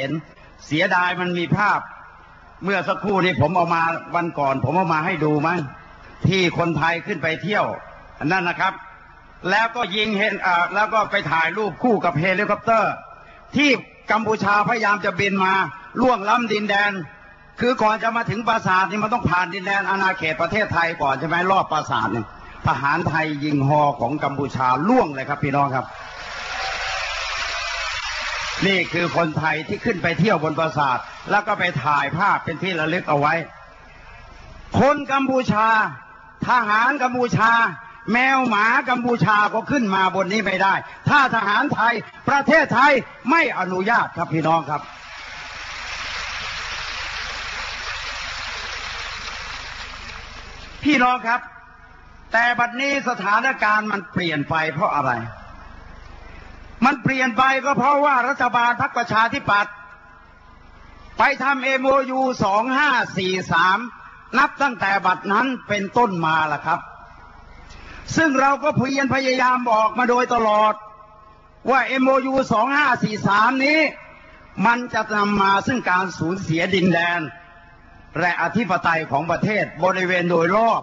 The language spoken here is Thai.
เห็นเสียดายมันมีภาพ เมื่อสักครู่นี้ผมเอามาวันก่อน ผมเอามาให้ดูมั้งที่คนไทยขึ้นไปเที่ยวนนั่นนะครับ แล้วก็ยิงเห็นแล้วก็ไปถ่ายรูปคู่กับเฮลิคอปเตอร์ ที่กัมพูชาพยายามจะบินมาล่วงล้ำดินแดน คือก่อนจะมาถึงปราสาทนี่มันต้องผ่านดินแดนอาณาเขตประเทศไทยก่อนใช่ไหมรอบปราสาทเนี่ยทหารไทยยิงฮอของกัมพูชาล่วงเลยครับพี่น้องครับ นี่คือคนไทยที่ขึ้นไปเที่ยวบนปราสาท แล้วก็ไปถ่ายภาพเป็นที่ระลึกเอาไว้ คนกัมพูชา ทหารกัมพูชา แมวหมากัมพูชาก็ขึ้นมาบนนี้ไม่ได้ ถ้าทหารไทยประเทศไทยไม่อนุญาตครับพี่น้องครับพี่น้องครับ แต่บัดนี้สถานการณ์มันเปลี่ยนไปเพราะอะไร มันเปลี่ยนไปก็เพราะว่ารัฐบาลพรรคประชาธิปัตย์ไปทำเอ็มยูสองห้าสี่สามนับตั้งแต่บัดนั้นเป็นต้นมาล่ะครับ ซึ่งเราก็พยายพยายามบอกมาโดยตลอด ว่า MOU 2543นี้ มันจะนำมาซึ่งการสูญเสียดินแดน และอธิปไตยของประเทศบริเวณโดยรอบ